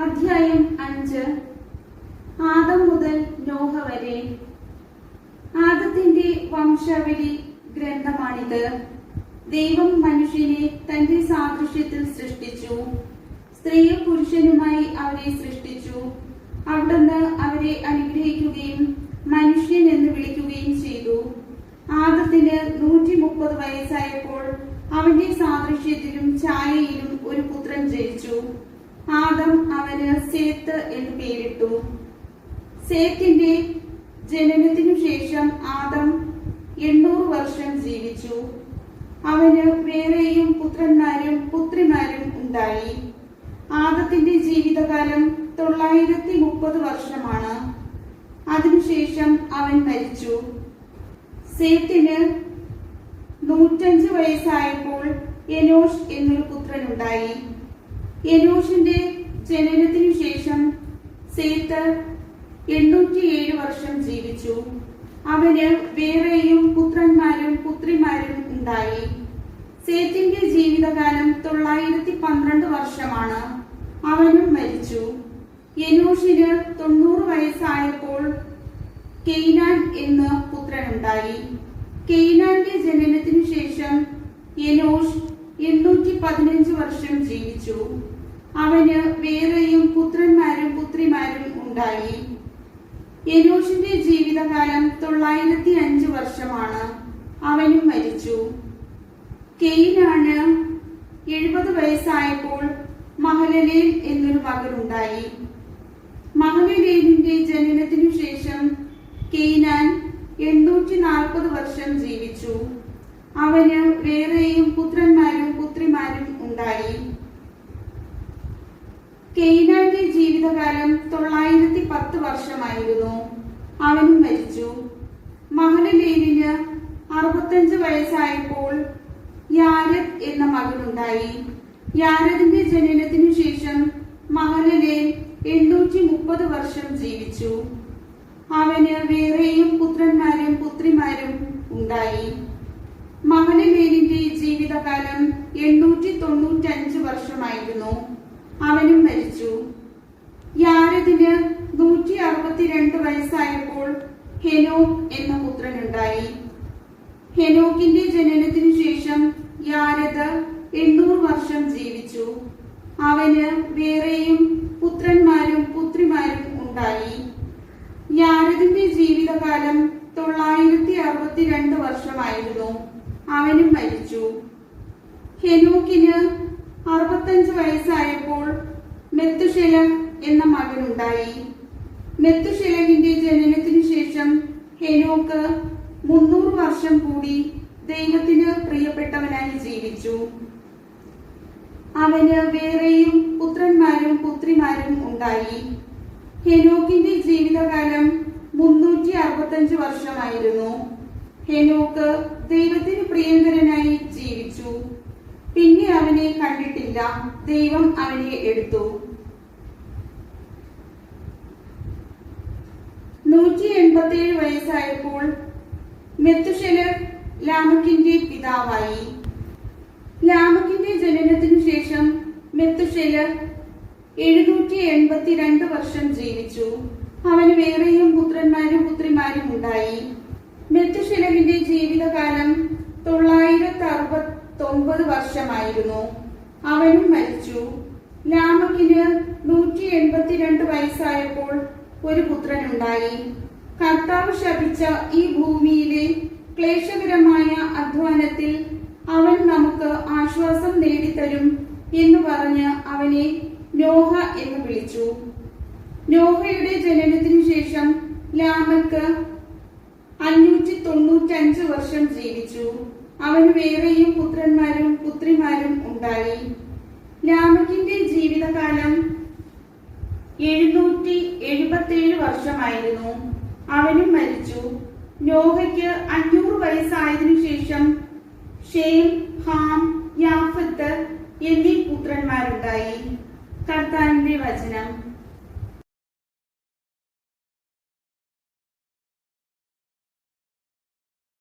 അധ്യായം അഞ്ച്. ആദം മുതൽ നോഹ വരെ. ആദത്തിന്റെ വംശാവലി ഗ്രന്ഥമാണിത്. ദൈവം മനുഷ്യനെ തന്റെ സാദൃശ്യത്തിൽ സൃഷ്ടിച്ചു. സ്ത്രീയും പുരുഷനുമായി അവരെ സൃഷ്ടിച്ചു. അവിടുന്ന് അവരെ അനുഗ്രഹിക്കുകയും മനുഷ്യൻ എന്ന് വിളിക്കുകയും ചെയ്തു. ആദത്തിന് നൂറ്റി മുപ്പത് വയസ്സായപ്പോൾ അവന്റെ സാദൃശ്യത്തിലും ഛായയിലും ഒരു പുത്രൻ ജനിച്ചു. ആദം അവന് സേത്ത് എന്ന് പേരിട്ടു. സേത്തിന്റെ ജനനത്തിനു ശേഷം ആദം എണ്ണൂറ് വർഷം ജീവിച്ചു. അവന് വേറെയും പുത്രന്മാരും പുത്രിമാരും ഉണ്ടായി. ആദത്തിന്റെ ജീവിതകാലം തൊള്ളായിരത്തി മുപ്പത് വർഷമാണ്. അതിനുശേഷം അവൻ മരിച്ചു. സേത്തിന് നൂറ്റഞ്ച് വയസ്സായപ്പോൾ എനോഷ് എന്നൊരു പുത്രനുണ്ടായി. എനോഷിന്റെ ജനനത്തിനു ശേഷം സേത്ത് എണ്ണൂറ്റിയേഴ് വർഷം ജീവിച്ചു. അവന് വേറെയും പുത്രന്മാരും പുത്രിമാരും ഉണ്ടായി. സേത്തിന്റെ ജീവിതകാലം തൊള്ളായിരത്തി പന്ത്രണ്ട് വർഷമാണ്. അവനും മരിച്ചു. യനൂഷിന് തൊണ്ണൂറ് വയസ്സായപ്പോൾ കെയ്നാൻ എന്ന പുത്രനുണ്ടായി. കെയ്നാന്റെ ജനനത്തിനു ശേഷം യനൂഷ് എണ്ണൂറ്റി പതിനഞ്ച് വർഷം ജീവിച്ചു. അവന് വേറെയും പുത്രന്മാരും പുത്രിമാരും ഉണ്ടായി. എനോഷിന്റെ ജീവിതകാലം തൊള്ളായിരത്തി അഞ്ച് വർഷമാണ് അവനും മരിച്ചു. കെയിനാണ് എഴുപത് വയസ്സായപ്പോൾ മഹലലേൽ എന്നൊരു മകനുണ്ടായി. മഹലലേലിന്റെ ജനനത്തിനു ശേഷം കെയ്നാൻ എണ്ണൂറ്റി നാൽപ്പത് വർഷം ജീവിച്ചു. അവന് വേറെയും പുത്രന്മാരും പുത്രിമാരും ഉണ്ടായി കെയ്നാന്റെ ജീവിതകാലം തൊള്ളായിരത്തി പത്ത് വർഷമായിരുന്നു. അവനും മരിച്ചു. മഹലലേലിന് അറുപത്തഞ്ച് വയസ്സായപ്പോൾ യാരത് എന്ന മകനുണ്ടായി. യാരതിന്റെ ജനനത്തിനു ശേഷം മഹലലേൽ എണ്ണൂറ്റി മുപ്പത് വർഷം ജീവിച്ചു. അവന് വേറെയും പുത്രന്മാരും പുത്രിമാരും ഉണ്ടായി. മഹലലേലിന്റെ ജീവിതകാലം എണ്ണൂറ്റി തൊണ്ണൂറ്റഞ്ച് വർഷമായിരുന്നു. അവനും മരിച്ചു. യാരദിന് നൂറ്റി അറുപത്തിരണ്ട് വയസ്സായപ്പോൾ ഹെനോക് എന്ന പുത്രനുണ്ടായി. ഹെനോക്കിന്റെ ജനനത്തിനു ശേഷം യാരദ് എണ്ണൂറ് വർഷം ജീവിച്ചു. അവന് വേറെയും പുത്രന്മാരും പുത്രിമാരും ഉണ്ടായി. യാരദിന്റെ ജീവിതകാലം തൊള്ളായിരത്തി അറുപത്തിരണ്ട് വർഷമായിരുന്നു. അവനും മരിച്ചു. ഹെനോക്കിന് അറുപത്തഞ്ച് വയസ്സായപ്പോൾ മെത്തുഷെലം എന്ന മകനുണ്ടായി. നെത്തുശിലകിന്റെ ജനനത്തിനു ശേഷം ഹെനോക്ക് മുന്നൂറ് വർഷം കൂടി ദൈവത്തിന് പ്രിയപ്പെട്ടവനായി ജീവിച്ചു. അവന് വേറെയും പുത്രന്മാരും പുത്രിമാരും ഉണ്ടായി. ഹെനോക്കിന്റെ ജീവിതകാലം മുന്നൂറ്റി അറുപത്തഞ്ച് വർഷമായിരുന്നു. ഹെനോക്ക് ദൈവത്തിന് പ്രിയങ്കരനായി ജീവിച്ചു. പിന്നെ അവനെ കണ്ടിട്ടില്ല. ദൈവം അവനെ എടുത്തു നൂറ്റി എൺപത്തിയേഴ് വയസ്സായപ്പോൾ മെത്തുഷെലർ ലാമക്കിന്റെ പിതാവായി. ലാമക്കിന്റെ ജനനത്തിനു ശേഷം മെത്തുഷെലർ എഴുന്നൂറ്റി എൺപത്തിരണ്ട് വർഷം ജീവിച്ചു. അവന് വേറെയും പുത്രന്മാരും പുത്രിമാരും ഉണ്ടായി. മെത്തുഷെലവിന്റെ ജീവിതകാലം തൊള്ളായിരത്തി അറുപത്തൊമ്പത് വർഷമായിരുന്നു. അവനും മരിച്ചു. ലാമക്കിന് നൂറ്റി എൺപത്തിരണ്ട് വയസ്സായപ്പോൾ ഒരു പുത്രനുണ്ടായി. കർത്താവ് ശപിച്ച ഈ ഭൂമിയിലെ ക്ലേശകരമായ അധ്വാനത്തിൽ അവൻ നമുക്ക് ആശ്വാസം നേടിത്തരും എന്ന് പറഞ്ഞ് അവനെ നോഹ എന്ന് വിളിച്ചു. നോഹയുടെ ജനനത്തിനു ശേഷം ലാമക്ക് അഞ്ഞൂറ്റി തൊണ്ണൂറ്റഞ്ച് വർഷം ജീവിച്ചു. അവന് വേറെയും പുത്രന്മാരും പുത്രിമാരും ഉണ്ടായി. ലാമക്കിന്റെ ജീവിതകാലം എഴുന്നൂറ്റി എഴുപത്തി വർഷമായിരുന്നു. അവനും മരിച്ചു. നോഹയ്ക്ക് അഞ്ഞൂറ് വയസ്സായതിനു ശേഷം ഷേം ഹാം യാഫത്ത് എന്നീ പുത്രന്മാരുണ്ടായി. കർത്താവിന്റെ വചനം.